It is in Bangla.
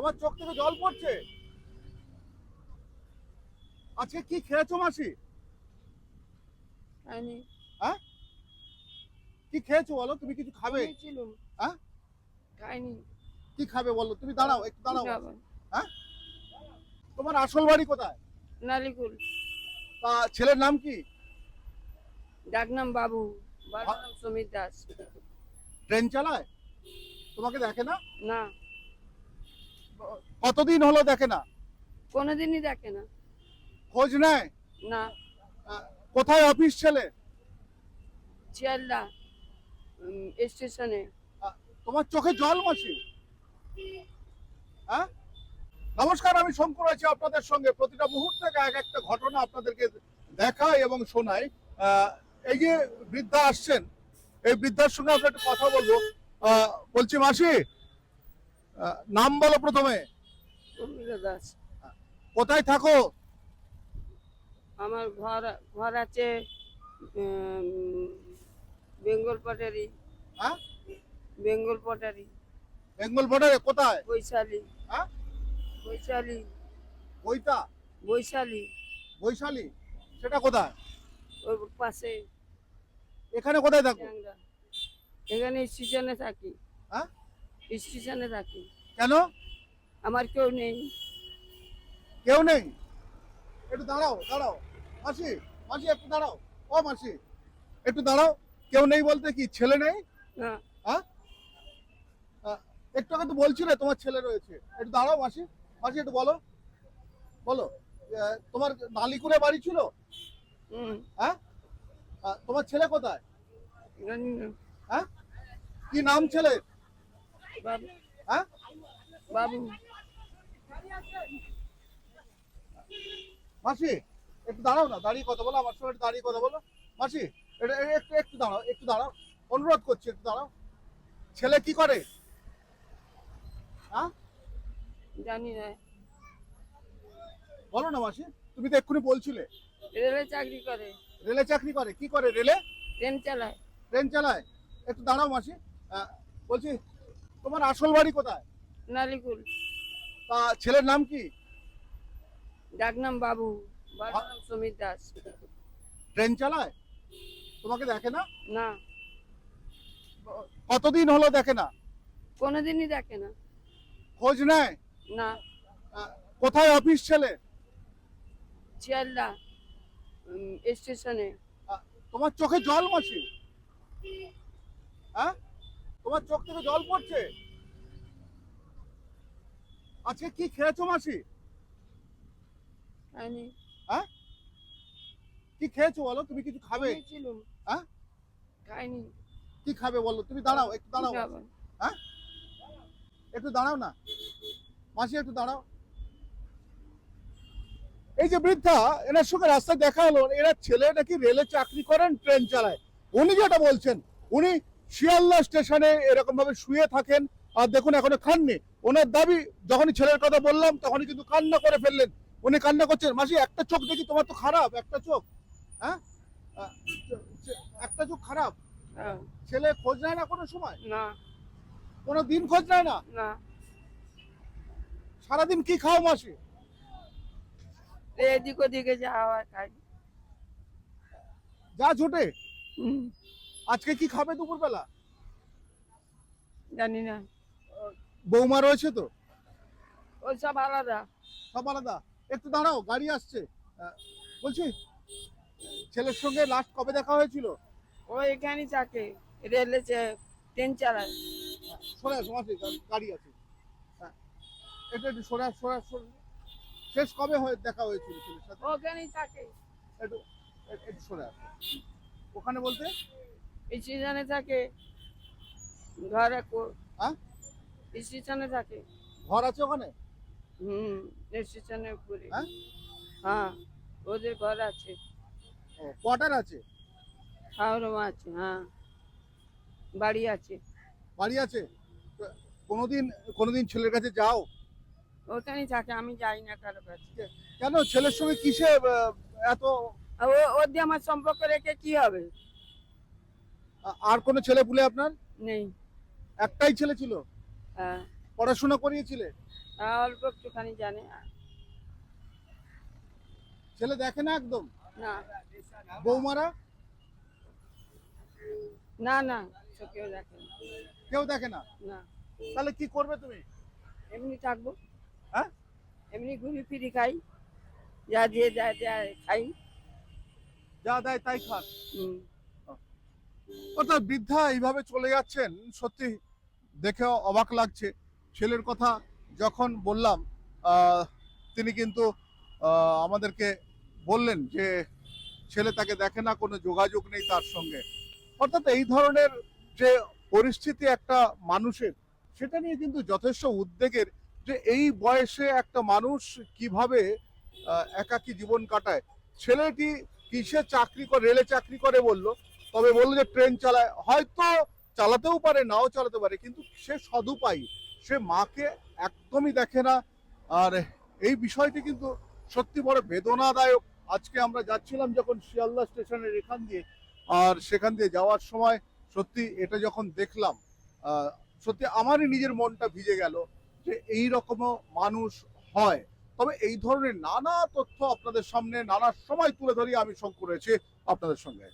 তোমার চোখ থেকে জল পড়ছে? আজকে কি খেয়েছো মাসি? খাইনি। হ্যাঁ? কি খেয়েছো বলো? তুমি কিছু খাবে? হ্যাঁ? খাইনি। কি খাবে বলো? তুমি দাঁড়াও একটু দাঁড়াও। হ্যাঁ? তোমার আসল বাড়ি কোথায়? নালিকুল। তা ছেলের নাম কি? ডাকনাম বাবু। বাবার নাম সমীর দাস। ট্রেন চালায়? তোমাকে দেখে না? না। কতদিন হলো দেখে না? কোনোদিনই দেখে না। খোঁজ নেয়? না। কোথায় অফিস ছেলে? শিয়ালদা স্টেশনে। তোমার চোখে জল মাসি হ্যাঁ? নমস্কার আমি শঙ্কর আছি আপনাদের সঙ্গে। প্রতিটা মুহূর্তে এক একটা ঘটনা আপনাদেরকে দেখাই এবং শোনাই। এই যে বৃদ্ধা আসছেন এই বৃদ্ধার সঙ্গে আমরা একটু কথা বলব। বলছি মাসি নাম বলো প্রথমে। দাস কোথায় থাকো? আমার ঘর ঘর আছে বেঙ্গল পটারি। হ্যাঁ? বেঙ্গল পটারি। বেঙ্গল বর্ডারে কোথায়? বৈশালী। হ্যাঁ? বৈশালী। বইতা বৈশালী। বৈশালী? সেটা কোথায়? ওর পাশে। এখানে কোথায় থাকো? এখানে সিজনে থাকি। হ্যাঁ? স্টেশনে থাকি কেন? আমার কেউ নেই। কেউ নেই? একটু দাঁড়াও দাঁড়াও। মাসি মাসি একটু দাঁড়াও। ও মাসি একটু দাঁড়াও। কেউ নেই বলতে কি ছেলে নেই? হ্যাঁ? একটু আগে তো বলছিলে তোমার ছেলে রয়েছে। একটু দাঁড়াও মাসি মাসি একটু বলো। বলো তোমার নালিকুলে বাড়ি ছিল? হ্যাঁ? তোমার ছেলে কোথায়? হ্যাঁ? কি নাম ছেলে বাবু হ্যাঁ? বাবু। মাসি একটু দাঁড়াও না দাঁড়িয়ে কথা বলো আমার সঙ্গে একটু দাঁড়িয়ে কথা বলো। মাসি এটা একটু একটু দাঁড়াও একটু দাঁড়াও। অনুরোধ করছি একটু দাঁড়াও। ছেলে কি করে? হ্যাঁ? জানি না। বলো না মাসি তুমি তো এক্ষুনি বলছিলে। রেলে চাকরি করে। রেলে চাকরি করে কি করে রেলে? ট্রেন চালায়। ট্রেন চালায়। একটু দাঁড়াও মাসি বলছি তোমার আসল বাড়ি কোথায়? নালিকুল। তা ছেলের নাম কি? ডাকনাম বাবু। বাবার নাম সমীর দাস। ট্রেন চালায়? তোমাকে দেখে না? না। কতদিন হলো দেখে না? কোনোদিনই দেখে না। খোঁজ নেয়? না। আহ, কোথায় অফিস ছেলে? শিয়ালদা উম, স্টেশনে। আহ, তোমার চোখে জল মাসি? হ্যাঁ? তোমার চোখ থেকে জল পড়ছে? আজকে কি খেয়েছো মাসি? হ্যাঁ? কি খেয়েছো বলো? তুমি কিছু খাবে? হ্যাঁ? খাইনি। কি খাবে বলো? তুমি দাঁড়াও একটু দাঁড়াও। হ্যাঁ? একটু দাঁড়াও না। মাসি একটু দাঁড়াও। এই যে বৃদ্ধা এনার সঙ্গে রাস্তায় দেখা হলো এরা ছেলে নাকি রেলে চাকরি করেন ট্রেন চালায়। উনি যেটা বলছেন উনি শিয়ালদা স্টেশনে এরকম ভাবে শুয়ে থাকেন আর দেখুন এখনও খাননি ওনার দাবি যখনই ছেলের কথা বললাম তখনই কিন্তু কান্না করে ফেললেন। উনি কান্না করছেন মাসি একটা চোখ দেখি তোমার তো খারাপ একটা চোখ। হ্যাঁ? একটা চোখ খারাপ? হ্যাঁ, ছেলে খোঁজ নেয় না কোনো সময়? না। কোনো দিন খোঁজ নেয় না? না। সারাদিন কি খাও মাসি? এদিক ওদিকে যাওয়া খাই যা ছোটে হুম, আজকে কি খাবে দুপুরবেলা? জানি না বৌমা রয়েছে তো? ওই সব আলাদা। সব আলাদা। একটু দাঁড়াও গাড়ি আসছে। বলছি ছেলের সঙ্গে লাস্ট কবে দেখা হয়েছিল? ও এখানেই থাকে রেলে ট্রেন চালায়। সরে আসো মাসি গাড়ি আছে। হ্যাঁ, একটু একটু সরে সরে সরে শেষ কবে হয়ে দেখা হয়েছিল ছেলের সাথে? ওখানেই থাকে। একটু একটু- একটু সরে আস। ওখানে বলতে? স্টেশনে থাকে ঘরে হ্যাঁ? স্টেশনে থাকে। ঘর আছে ওখানে? হুম স্টেশনের উপরে। হ্যাঁ? হ্যাঁ ওদের ঘর আছে। কোয়ার্টার আছে? হাওড়া আছে হ্যাঁ। বাড়ি আছে। বাড়ি আছে? কোনোদিন কোনোদিন ছেলের কাছে যাও? ওখানেই থাকে আমি যাই না কারও কাছে। কেন? ছেলের সঙ্গে কিসে এত দিয়ে আমার সম্পর্ক রেখে কি হবে? আর কোনো ছেলে পুলে আপনার? নেই। একটাই ছেলে ছিল? হ্যাঁ। পড়াশোনা করিয়েছিলে? হ্যাঁ, অল্প একটুখানি জানে। ছেলে দেখে না একদম? না। বৌমারা? না না চোখেও দেখে না। কেউ দেখে না? না। তাহলে কি করবে তুমি? এমনি থাকব। হ্যাঁ? এমনি ঘুরি ফিরি খাই। যা যে দেয় দেয় খাই। যা দেয় তাই খান হুম। অর্থাৎ বৃদ্ধা এইভাবে চলে যাচ্ছেন, সত্যি দেখে অবাক লাগছে। ছেলের কথা যখন বললাম তিনি কিন্তু আমাদেরকে বললেন যে ছেলে তাকে দেখে না, কোনো যোগাযোগ নেই তার সঙ্গে। অর্থাৎ এই ধরনের যে পরিস্থিতি একটা মানুষের, সেটা নিয়ে কিন্তু যথেষ্ট উদ্বেগের যে এই বয়সে একটা মানুষ কীভাবে একাকী জীবন কাটায়। ছেলেটি কিসে চাকরি করে, রেলে চাকরি করে বলল তবে বলল যে ট্রেন চালায়। হয়তো চালাতেও পারে, নাও চালাতে পারে, কিন্তু সে সদুপায়ী। সে মাকে একদমই দেখে না। আর এই বিষয়টি কিন্তু সত্যি বড় বেদনাদায়ক। আজকে আমরা যাচ্ছিলাম যখন শিয়ালদা স্টেশনের এখান দিয়ে, আর সেখান দিয়ে যাওয়ার সময় সত্যি এটা যখন দেখলাম সত্যি আমারই নিজের মনটা ভিজে গেল যে এই রকমও মানুষ হয়। তবে এই ধরনের নানা তথ্য আপনাদের সামনে, নানা সময় তুলে ধরি আমি শঙ্কর রয়েছে আপনাদের সঙ্গে।